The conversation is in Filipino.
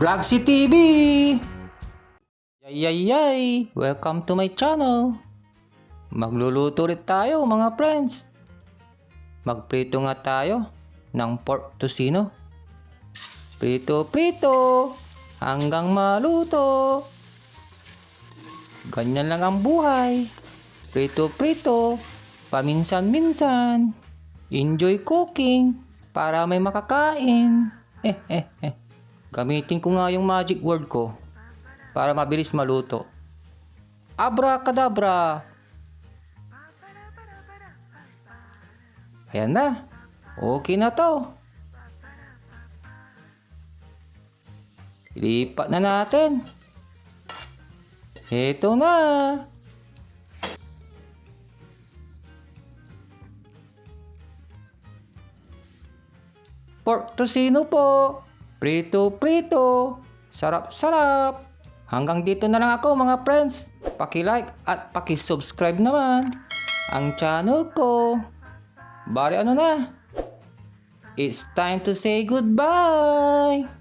Vlogsi TV! Yay, yay, yay! Welcome to my channel! Magluluto ulit tayo mga friends! Magprito nga tayo ng pork tocino. Prito-prito hanggang maluto. Ganyan lang ang buhay. Prito-prito, paminsan-minsan. Enjoy cooking para may makakain. Eh, eh, eh. Gamitin ko nga yung magic word ko para mabilis maluto. Abracadabra! Ayan na. Okay na to. Lipat na natin. Ito na. Pork tocino po. Prito-prito. Sarap-sarap. Hanggang dito na lang ako mga friends. Paki-like at paki-subscribe naman ang channel ko. Bari ano na. It's time to say goodbye.